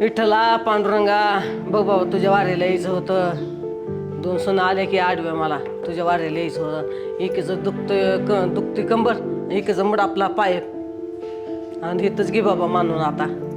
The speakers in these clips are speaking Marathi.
विठ्ठला पांडुरंगा बघ बाबा तुझ्या वारीला यायचं होतं. दोन सण आले की आडवे मला. तुझ्या वारीला यायचं होतं. एकीचं दुखतं क दुखती कंबर एकीचं मड आपला पाय. आणि इथंच घे बाबा मानून आता.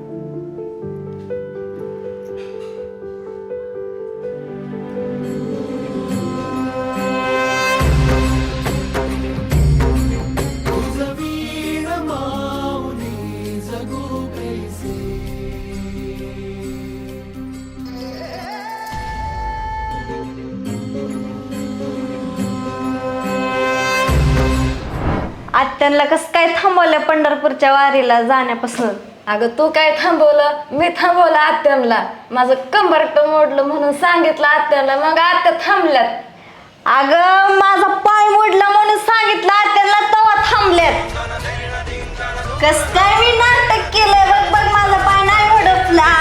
आत्यांना कसं काय थांबवलं पंढरपूरच्या वारीला जाण्यापासून? अगं तू काय थांबवलं? मी थांबवलं आत्यांना. माझं कंबरट मोडलं म्हणून सांगितलं आत्यांना. मग आत्या थांबल्यात. अगं माझा पाय मोडला म्हणून सांगितलं आत्यांना तवा थांबल्यात. कस काय मी नाटक केलंय बघ बघ माझा पाय नाही मोडपला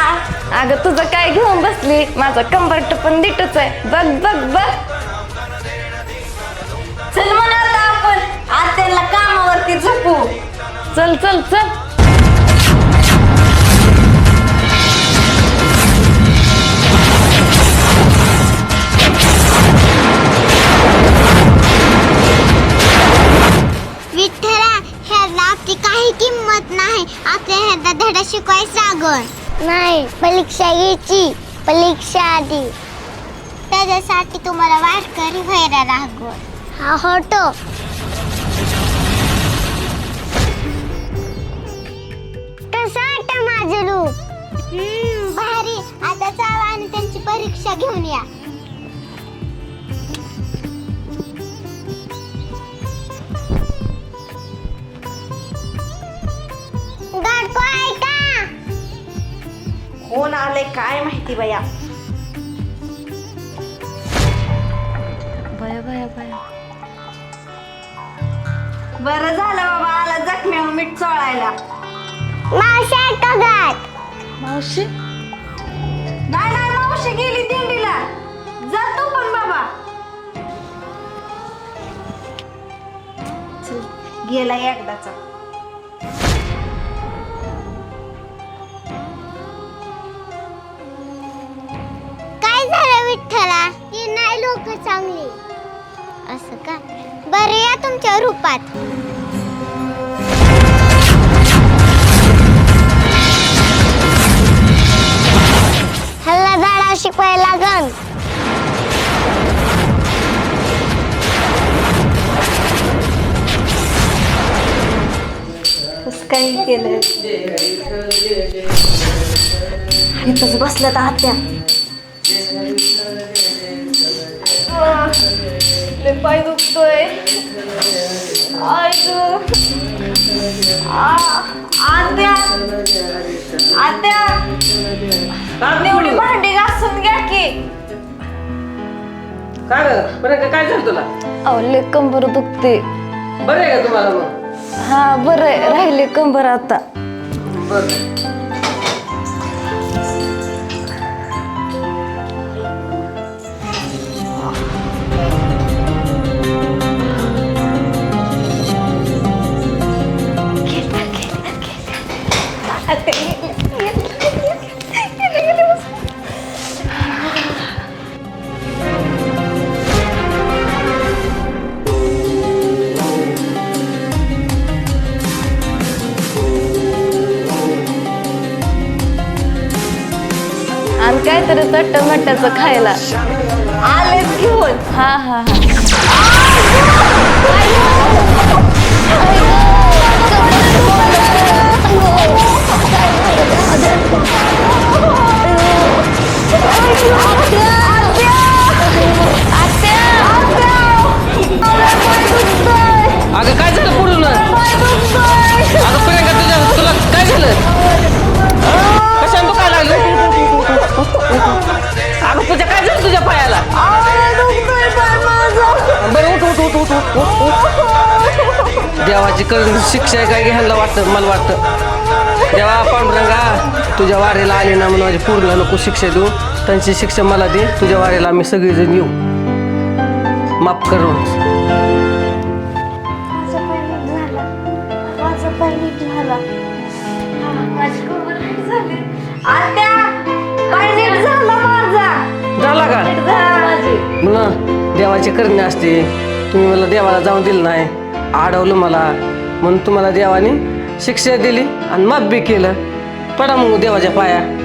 अगं तुझं काय घेऊन बसली? माझं कंबरट पण नीटच आहे. बघ बघ बघ. चल म्हणा आता आपण आत्याला कामावरती झोपू. चल चल चल. विठ्ठला ह्याला आपली काही किंमत नाही. आपल्या ह्याला धडा शिकवायचा लागण नाही परीक्षा घ्यायची. परीक्षा आधी. त्याच्यासाठी तुम्हाला वाटकरी व्हायला लागण हा होतो. भारी. आता जावा आणि त्यांची परीक्षा घेऊन या. कोण आले काय माहिती बया? बया बया बया. बरं झालं बाबा आला जखम्यावर मीठ चोळायला. मावशी ऐका गात मावशी? नाही नाही मावशी गेली दिंडीला. जातो पण बाबा. चल, गेला एकदाचा काय झालं विठ्ठला? ही नाही लोक चांगली. असं का? बरं या तुमच्या रूपात. शिकवायला लागन काही केलं इथंच बसल्यात आत्या. लय पाय दुखतोय. आत्या. आत्या. काय ग? बरं काय झालं तुला? अहो लय कंबर दुखते बरं आहे का तुम्हाला मग? हा बरं आहे. राहिले कंबर आता. बरं. काहीतरी चट्ट मट्ट्याचं खायला. आलेच घेऊन. हा हा हा. देवाची कर शिक्षा काय घ्यायला वाटतं मला वाटतं. देवा पांडुरंगा तुझ्या वारीला आले ना म्हणून माझ्या पूर्ण नको शिक्षा देऊ. त्यांची शिक्षा मला दे तुझ्या वारीला आम्ही सगळेजण येऊ. माफ करून झाला. का? देवाची करणे असते. तुम्ही मला देवाला जाऊन दिलं नाही. अडवलं मला. म्हणून तुम्हाला देवाने शिक्षा दिली आणि माफ बी केलं. पडा मग देवाच्या पाया.